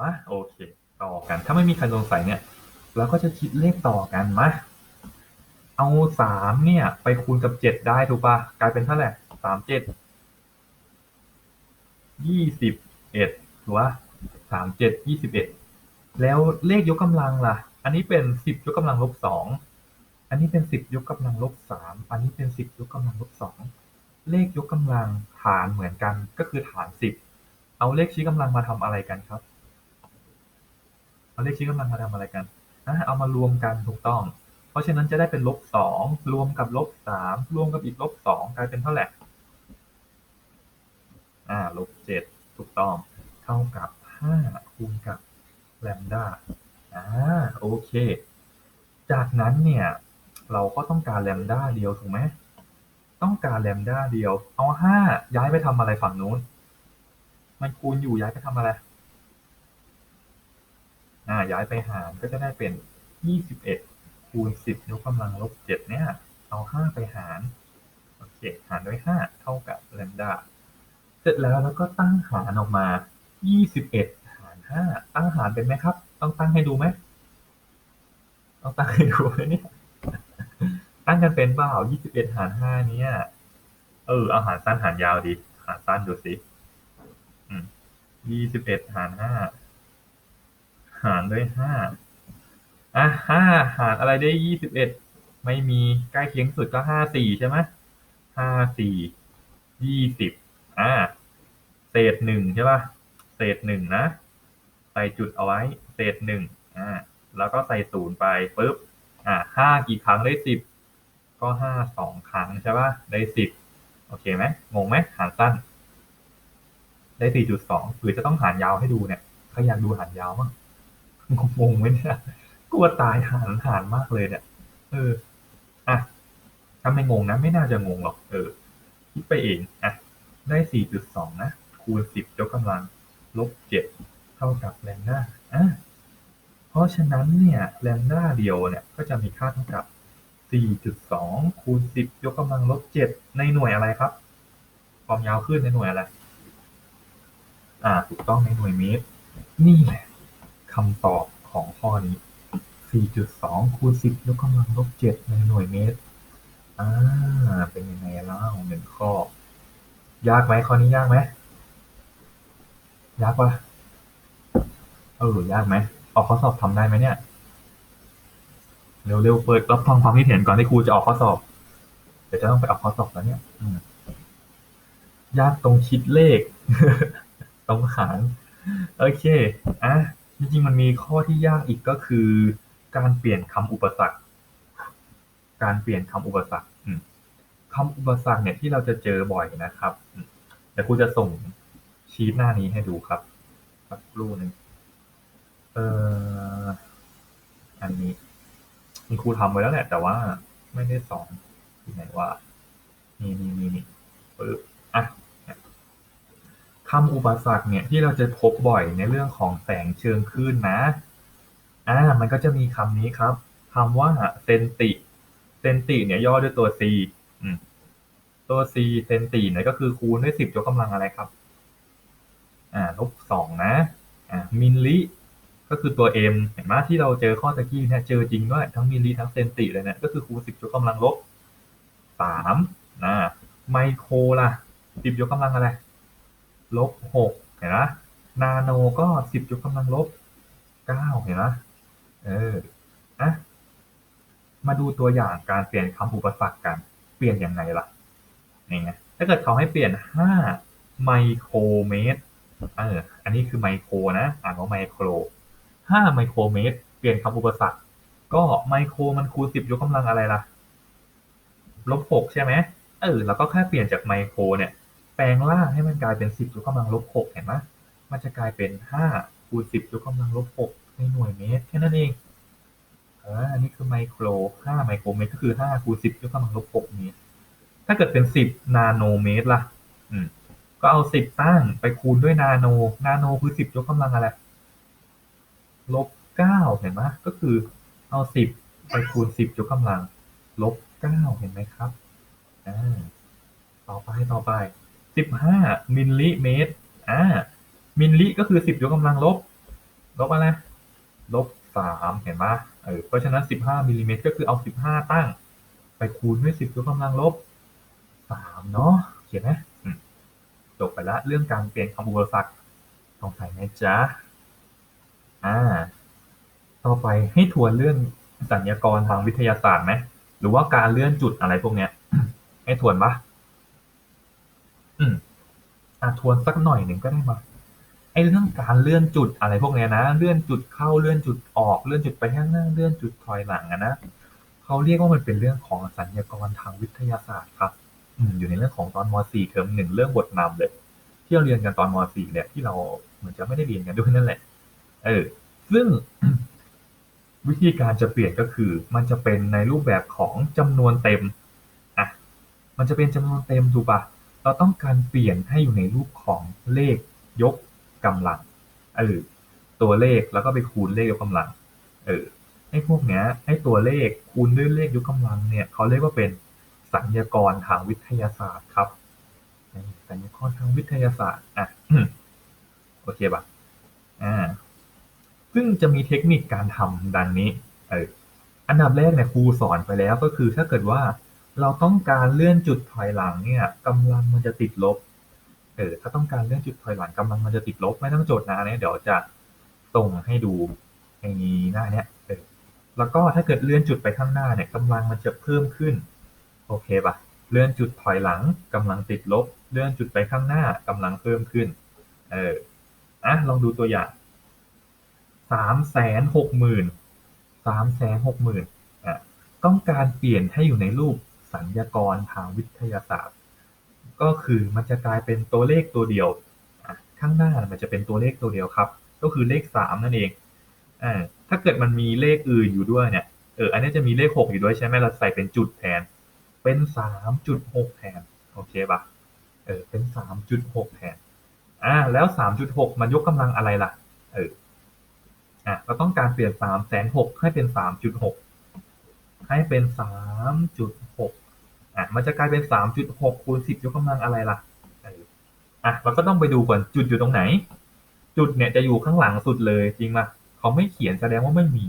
มาโอเค ต่อกัน ถ้าไม่มีใครสงสัยเนี่ย เราก็จะคิดเลขต่อกันมาเอาสามเนี่ย ไปคูณกับเจ็ดได้ถูกปะกลายเป็นเท่าไหร่สามเจ็ดยี่สิบเอ็ดถูกปะสามเจ็ดยี่สิบเอ็ดแล้วเลขยกกำลังล่ะ อันนี้เป็นสิบยกกำลังลบสองอันนี้เป็นสิบยกกำลังลบสามอันนี้เป็นสิบยกกำลังลบสองเลขยกกำลังฐานเหมือนกันก็คือฐานสิบเอาเลขชี้กำลังมาทำอะไรกันครับ เอาเลขชี้กำลังมาทำอะไรกันนะเอามารวมกันถูกต้อง เพราะฉะนั้นจะได้เป็นลบสองรวมกับลบสามรวมกับอีกลบสองกลายเป็นเท่าไหร่ อ่า ลบเจ็ดถูกต้อง เท่ากับห้าคูณกับแลมด้าอ่า โอเค จากนั้นเนี่ย เราก็ต้องการแลมด้าเดียวถูกไหม ต้องการแลมด้าเดียว เอาห้าย้ายไปทำอะไรฝั่งนู้น มันคูณอยู่ย้ายไปทำอะไร อ่าย้ายไปหารก็จะได้เป็นยี่สิบเอ็ดคูณสิบยกกำลังลบเจ็ดเนี่ย เอาห้าไปหาร โอเค หารด้วยห้าเท่ากับแลมด้าเสร็จแล้วแล้วก็ตั้งหารออกมายี่สิบเอ็ดหารห้าตั้งหารเป็นไหมครับ ต้องตั้งให้ดูไหมต้องตั้งให้ดูไหมเนี่ย ตั้งกันเป็นเปล่ายี่สิบเอ็ดหารห้าเนี่ย เออ เอาหารสั้นหารยาวดี หารสั้นดูสิยี่สิบเอ็ดหารห้า หารด้วยห้าอะห้าหารอะไรได้ยี่สิบเอ็ดไม่มีใกล้เคียงสุดก็ห้าสี่ใช่ไหมห้าสี่ยี่สิบอ่าเศษหนึ่งใช่ป่ะเศษหนึ่งนะใส่จุดเอาไว้ เศษหนึ่งอ่าแล้วก็ใส่ศูนย์ไปปุ๊บอ่าห้ากี่ครั้งได้สิบก็ห้าสองครั้งใช่ป่ะได้สิบโอเคไหมงงไหมหารสั้น ได้สี่จุดสองหรือจะต้องหารยาวให้ดูเนี่ยใครอยากดูหารยาวมั้ง งงไหมเนี่ยกลัวตายหารหารมากเลยเนี่ย เออ อะถ้าไม่งงนะ ไม่น่าจะงงหรอก เออ คิดไปเอง อะ ได้สี่จุดสองนะ คูณสิบยกกำลัง ลบเจ็ดเท่ากับแลมด้าอะเพราะฉะนั้นเนี่ยแลมด้าเดียวเนี่ย ก็จะมีค่าเท่ากับสี่จุดสองคูณสิบยกกำลังลบเจ็ดในหน่วยอะไรครับ ความยาวขึ้นในหน่วยอะไร อ่า ถูกต้องในหน่วยเมตร นี่แหละ คำตอบของข้อนี้4.2คูณ10ยกกำลังลบ7ในหน่วยเมตร อ่า เป็นยังไงล่าหนึ่งข้อ ยากไหมข้อนี้ยากไหม ยากปะเออยากไหม ออกข้อสอบทำได้ไหมเนี่ย เร็วๆ เปิดรับฟังความคิดเห็นก่อนที่ครูจะออกข้อสอบ เดี๋ยวจะต้องไปออกข้อสอบแล้วเนี่ย ยากตรงคิดเลข ตรงหาร โอเค อะ จริงๆมันมีข้อที่ยากอีกก็คือ การเปลี่ยนคำอุปสรรค การเปลี่ยนคำอุปสรรคคำอุปสรรคเนี่ยที่เราจะเจอบ่อยนะครับเดี๋ยวครูจะส่งชีทหน้านี้ให้ดูครับสักครู่หนึ่งเอ่ออันนี้คุณครูทำไว้แล้วแหละแต่ว่าไม่ได้สอนที่ไหนว่า นี่นี่นี่นี่ปึ๊บอะ คำอุปสรรคเนี่ยที่เราจะพบบ่อยในเรื่องของแสงเชิงคลื่นนะ อ่า มันก็จะมีคำนี้ครับคำว่าเซนติ เซนติเนี่ยย่อด้วยตัว c ตัว c เซนติเนี่ยก็คือคูณด้วยสิบยกกำลังอะไรครับ อ่า ลบสองนะ อ่า มิลลิ ก็คือตัว m เห็นไหมที่เราเจอข้อตะกี้เนี่ยเจอจริงด้วยทั้งมิลลิทั้งเซนติเลยเนี่ยก็คือคูณสิบยกกำลังลบสามนะ ไมโครล่ะสิบยกกำลังอะไร ลบหกเห็นไหมนาโนก็สิบยกกำลังลบเก้าเห็นไหมเอออะมาดูตัวอย่างการเปลี่ยนคำอุปสรรคกัน เปลี่ยนยังไงล่ะนี่ไงถ้าเกิดเขาให้เปลี่ยนห้าไมโครเมตรเอออันนี้คือไมโครนะอ่านว่าไมโครห้าไมโครเมตร เปลี่ยนคำอุปสรรค ก็ไมโครมันคูณสิบยกกำลังอะไรล่ะลบหกใช่ไหมเออแล้วก็แค่เปลี่ยนจากไมโครเนี่ย แปลงล่างให้มันกลายเป็นสิบยกกำลังลบหกเห็นไหมมันจะกลายเป็นห้าคูณสิบยกกำลังลบหกในหน่วยเมตรแค่นั้นเองอันนี้คือไมโครห้าไมโครเมตรก็คือห้าคูณสิบยกกำลังลบหกเมตร ถ้าเกิดเป็นสิบนาโนเมตรล่ะ อืม ก็เอาสิบตั้งไปคูณด้วยนาโน นาโนคือสิบยกกำลังอะไร ลบเก้าเห็นไหมก็คือเอาสิบไปคูณสิบยกกำลัง ลบเก้าเห็นไหมครับ อ่า ต่อไป ต่อไป สิบห้ามิลลิเมตร อ่า มิลลิก็คือสิบยกกำลังลบ ลบอะไร ลบสามเห็นไหมเออ เพราะฉะนั้นสิบห้ามิลลิเมตรก็คือเอาสิบห้าตั้ง ไปคูณด้วยสิบยกกำลังลบสามเนาะ เขียนไหมจบไปละเรื่องการเปลี่ยนคำอุปสรรคสงสัยไหมจ๊ะ อ่า ต่อไปให้ทวนเรื่องสัญญากรทางวิทยาศาสตร์ไหม หรือว่าการเลื่อนจุดอะไรพวกเนี้ย ให้ทวนปะ อืม อะทวนสักหน่อยหนึ่งก็ได้มาไอ้เรื่องการเลื่อนจุดอะไรพวกเนี้ยนะ เลื่อนจุดเข้าเลื่อนจุดออกเลื่อนจุดไปข้างหน้าเลื่อนจุดถอยหลังอะนะเขาเรียกว่ามันเป็นเรื่องของสัญญากรทางวิทยาศาสตร์ครับ อืมอยู่ในเรื่องของตอนม .4 เทอมหนึ่งเรื่องบทนำเลย ที่เราเรียนกันตอนม .4 เนี่ยที่เราเหมือนจะไม่ได้เรียนกันด้วยนั่นแหละ เออ ซึ่งวิธีการจะเปลี่ยนก็คือ มันจะเป็นในรูปแบบของจำนวนเต็มอะมันจะเป็นจำนวนเต็มถูกปะ เราต้องการเปลี่ยนให้อยู่ในรูปของเลขยกกำลัง เออ ตัวเลขแล้วก็ไปคูณเลขยกกำลัง เออให้พวกเนี้ยให้ตัวเลขคูณด้วยเลขยกกำลังเนี่ยเขาเรียกว่าเป็นสัญญากรทางวิทยาศาสตร์ครับ สัญญากรทางวิทยาศาสตร์ อะ โอเคปะอ่า ซึ่งจะมีเทคนิคการทำดังนี้ เออ อันดับแรกเนี่ยครูสอนไปแล้วก็คือถ้าเกิดว่า เราต้องการเลื่อนจุดถอยหลังเนี่ย กำลังมันจะติดลบ เออ ถ้าต้องการเลื่อนจุดถอยหลังกำลังมันจะติดลบ ไม่ต้องโจทย์นะเนี่ยเดี๋ยวจะส่งให้ดูในหน้าเนี้ยเออแล้วก็ถ้าเกิดเลื่อนจุดไปข้างหน้าเนี่ยกำลังมันจะเพิ่มขึ้น โอเคปะเลื่อนจุดถอยหลังกำลังติดลบ เลื่อนจุดไปข้างหน้ากำลังเพิ่มขึ้น เออ อะ ลองดูตัวอย่างสามแสนหกหมื่นสามแสนหกหมื่นอะ ต้องการเปลี่ยนให้อยู่ในรูป สัญญากรทางวิทยาศาสตร์ ก็คือมันจะกลายเป็นตัวเลขตัวเดียว ข้างหน้ามันจะเป็นตัวเลขตัวเดียวครับ ก็คือเลขสามนั่นเองอถ้าเกิดมันมีเลขอื่นอยู่ด้วยเนี่ย เออ อันนี้จะมีเลขหกอยู่ด้วยใช่ไหมเราใส่เป็นจุดแทน เป็นสามจุดหกแทน โอเคปะเออ เป็นสามจุดหกแทน อ่า แล้วสามจุดหกมันยกกำลังอะไรล่ะ เออ อะเราต้องการเปลี่ยนสามแสนหกให้เป็นสามจุดหกให้เป็นสามจุดหก อะมันจะกลายเป็นสามจุดหกคูณสิบยกกำลังอะไรล่ะเอออะเราก็ต้องไปดูก่อนจุดอยู่ตรงไหน จุดเนี่ยจะอยู่ข้างหลังสุดเลยจริงป่ะเขาไม่เขียนแสดงว่าไม่มี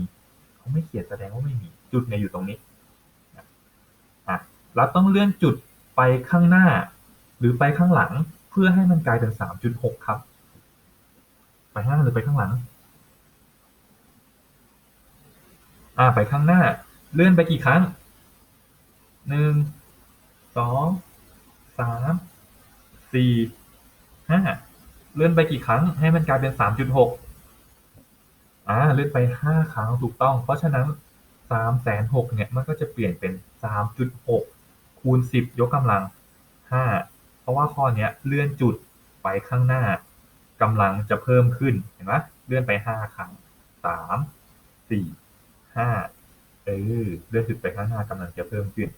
เขาไม่เขียนแสดงว่าไม่มี จุดเนี่ยอยู่ตรงนี้อะเราต้องเลื่อนจุดไปข้างหน้า หรือไปข้างหลังเพื่อให้มันกลายเป็นสามจุดหกครับ ไปข้างหน้าหรือไปข้างหลังอ่าไปข้างหน้า เลื่อนไปกี่ครั้งหนึ่ง สอง สาม สี่ ห้า เลื่อนไปกี่ครั้งให้มันกลายเป็นสามจุดหกอ่า เลื่อนไปห้าครั้งถูกต้อง เพราะฉะนั้นสามแสนหกเนี่ย มันก็จะเปลี่ยนเป็นสามจุดหกคูณสิบยกกำลังห้า เพราะว่าข้อเนี้ยเลื่อนจุดไปข้างหน้ากำลังจะเพิ่มขึ้น เห็นไหมเลื่อนไปห้าครั้งสามสี่ห้าเออเลื่อนจุดไปข้างหน้ากำลังจะเพิ่มขึ้น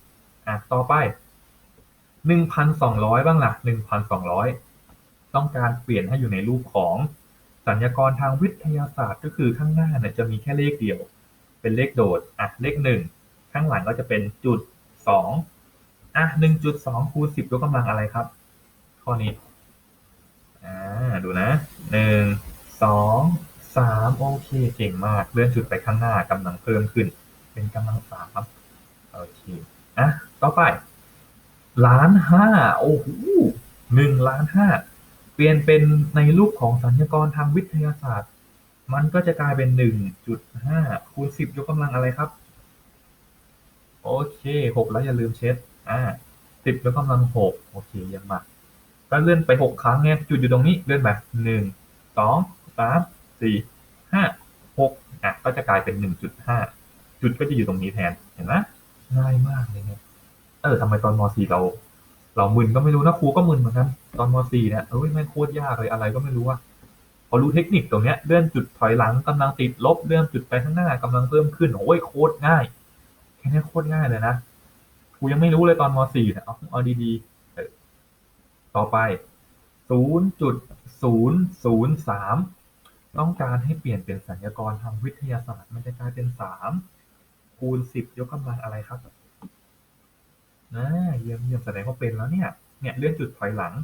อะต่อไป หนึ่งพันสองร้อยบ้างล่ะ หนึ่งพันสองร้อย ต้องการเปลี่ยนให้อยู่ในรูปของ สัญญากรทางวิทยาศาสตร์ก็คือข้างหน้าเนี่ยจะมีแค่เลขเดียว เป็นเลขโดด อะ เลขหนึ่ง ข้างหลังก็จะเป็นจุดสอง อะหนึ่งจุดสองคูณสิบยกกำลังอะไรครับ ข้อนี้ อ่า ดูนะ หนึ่ง สองสามโอเค เก่งมาก เลื่อนจุดไปข้างหน้ากำลังเพิ่มขึ้น เป็นกำลังสามครับ โอเค อะ ต่อไป ล้านห้า โอ้โหหนึ่งล้านห้า เปลี่ยนเป็นในรูปของสัญญากรทางวิทยาศาสตร์ มันก็จะกลายเป็นหนึ่งจุดห้าคูณสิบยกกำลังอะไรครับ โอเคหกแล้วอย่าลืมเช็ด อ่าสิบยกกำลังหกโอเคยังมาก็เลื่อนไปหกครั้งไงจุดอยู่ตรงนี้เลื่อนไปหนึ่งสองสามสี่ห้าหกอะก็จะกลายเป็นหนึ่งจุดห้าจุดก็จะอยู่ตรงนี้แทนเห็นไหมง่ายมากเลยเนี่ย ออทำไมตอนม .4 เราเรามึนก็ไม่รู้นะครูก็มึนเหมือนกันตอนม .4 เนี่ยเอ้ยแม่งโคตรยากเลยอะไรก็ไม่รู้ว่าพอรู้เทคนิคตรงเนี้ยเลื่อนจุดถอยหลังกำลังติดลบเลื่อนจุดไปข้างหน้ากำลังเพิ่มขึ้นโอ้ยโคตรง่ายแค่นี้โคตรง่ายเลยนะครูยังไม่รู้เลยตอนม .4 เนี่ยเอาเอาดีๆต่อไป0.003ต้องการให้เปลี่ยนเป็นสัญญากรทางวิทยาศาสตร์มันจะกลายเป็น3คูณ10ยกกำลังอะไรครับ นะเยี่ยมเยี่ยมแสดงว่าเป็นแล้วเนี่ย เนี่ยเลื่อนจุดถอยหลัง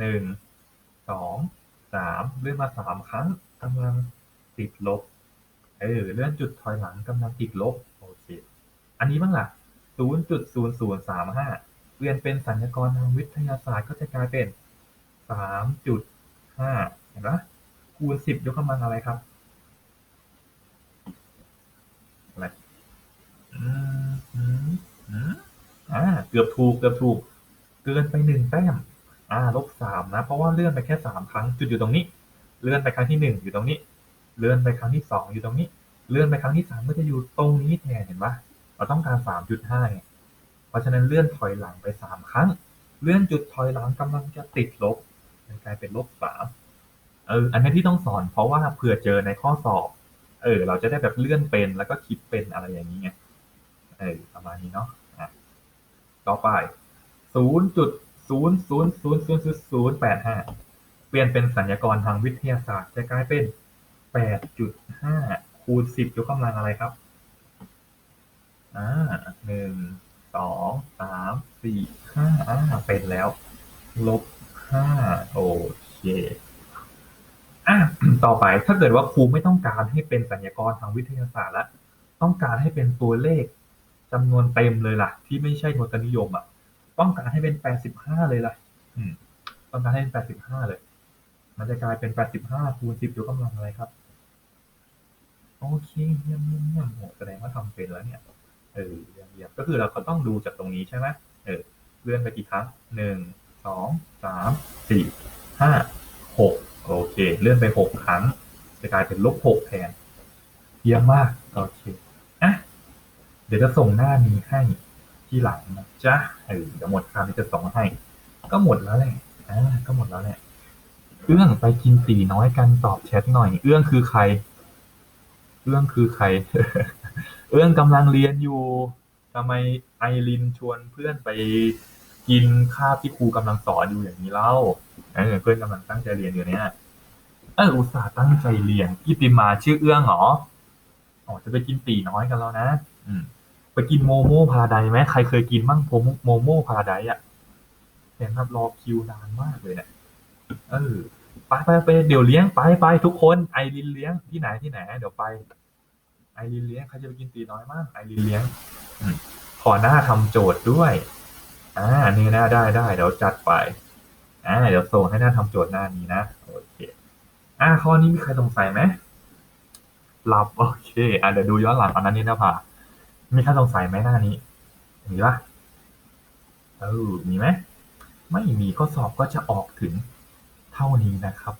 1 2 3เลื่อนมา3ครั้งกำลังติดลบเออเลื่อนจุดถอยหลังกำลังติดลบโอเคอันนี้บ้างล่ะ0.0035เปลี่ยนเป็นสัญญากรทางวิทยาศาสตร์ก็จะกลายเป็น3.5เห็นไหมคูณ10ยกกำลังอะไรครับอะไรอืมอืมอืม อ่าเกือบถูกเกือบถูก เกินไปหนึ่งแต้มอ่าลบสามนะ เพราะว่าเลื่อนไปแค่สามครั้งจุดอยู่ตรงนี้ เลื่อนไปครั้งที่หนึ่งอยู่ตรงนี้ เลื่อนไปครั้งที่สองอยู่ตรงนี้ เลื่อนไปครั้งที่สามก็จะอยู่ตรงนี้แทนเห็นปะเราต้องการสามจุดห้าไงเพราะฉะนั้นเลื่อนถอยหลังไปสามครั้ง เลื่อนจุดถอยหลังกำลังจะติดลบมันกลายเป็นลบสามเอออันนี้ที่ต้องสอนเพราะว่าเผื่อเจอในข้อสอบ เออ เราจะได้แบบเลื่อนเป็นแล้วก็คิดเป็นอะไรอย่างนี้ไงเออประมาณนี้เนาะ ต่อไป ศูนย์จุดศูนย์ศูนย์ศูนย์ศูนย์ศูนย์แปดห้าเปลี่ยนเป็นสัญญากรทางวิทยาศาสตร์ จะกลายเป็นแปดจุดห้าคูณสิบยกกำลังอะไรครับ อ่าหนึ่งสองสามสี่ห้าอ่าเป็นแล้ว ลบห้าโอเคอะต่อไปถ้าเกิดว่าครูไม่ต้องการให้เป็นสัญญากรทางวิทยาศาสตร์ล้วต้องการให้เป็นตัวเลข จำนวนเต็มเลยล่ะ ที่ไม่ใช่ทศนิยมอะ ต้องการให้เป็นแปดสิบห้าเลยล่ะต้องการให้เป็นแปดสิบห้าเลย มันจะกลายเป็นแปดสิบห้าคูณสิบยกกำลังอะไรครับ โอเคเยี่ยมเยี่ยมเยี่ยมโหแสดงว่าทำเป็นแล้วเนี่ย เออเยี่ยมเยี่ยมก็คือเราก็ต้องดูจากตรงนี้ใช่ไหมเออ เลื่อนไปกี่ครั้งหนึ่ง สอง สาม สี่ ห้า หก โอเค เลื่อนไปหกครั้ง จะกลายเป็นลบหกแทน เยี่ยมมาก โอเค เดี๋ยวจะส่งหน้านี้ให้ที่หลังนะจ๊ะเออเดี๋ยวหมดคราวนี้จะส่งให้ ก็หมดแล้วแหละอ่าก็หมดแล้วแหละเอื้องไปกินตีน้อยกันตอบแชทหน่อย เอื้องคือใคร เอื้องคือใคร เอื้องกำลังเรียนอยู่ทำไมไอรินชวนเพื่อนไปกินข้าวที่ครูกำลังสอนอยู่อย่างนี้เล่าเออเพื่อนกำลังตั้งใจเรียนอยู่เนี่ยเอออุตส่าห์ตั้งใจเรียนกิติมาชื่อเอื้องเหรออ๋อจะไปกินตีน้อยกันแล้วนะ อืม ไปกินโมโม่พาราไดไหม ใครเคยกินบ้างโมโม่พาราไดอะเห็นครับรอคิวนานมากเลยเนี่ยเออไปไปไปเดี๋ยวเลี้ยงไปไปทุกคนไอรินเลี้ยงที่ไหนที่ไหน เดี๋ยวไป ไอรินเลี้ยงใครจะไปกินตีน้อยมากไอรินเลี้ยงขอหน้าทำโจทย์ด้วยอ่านี่หน้าได้ได้เดี๋ยวจัดไปอ่าเดี๋ยวส่งให้หน้าทำโจทย์หน้านี้นะโอเคอ่าข้อนี้มีใครสงสัยไหมหลับโอเคอ่าเดี๋ยวดูย้อนหลังอันนั้นนี่นะผ่า มีใครสงสัยไหมหน้านี้ มีปะเออ มีไหม ไม่มีข้อสอบก็จะออกถึงเท่านี้นะครับ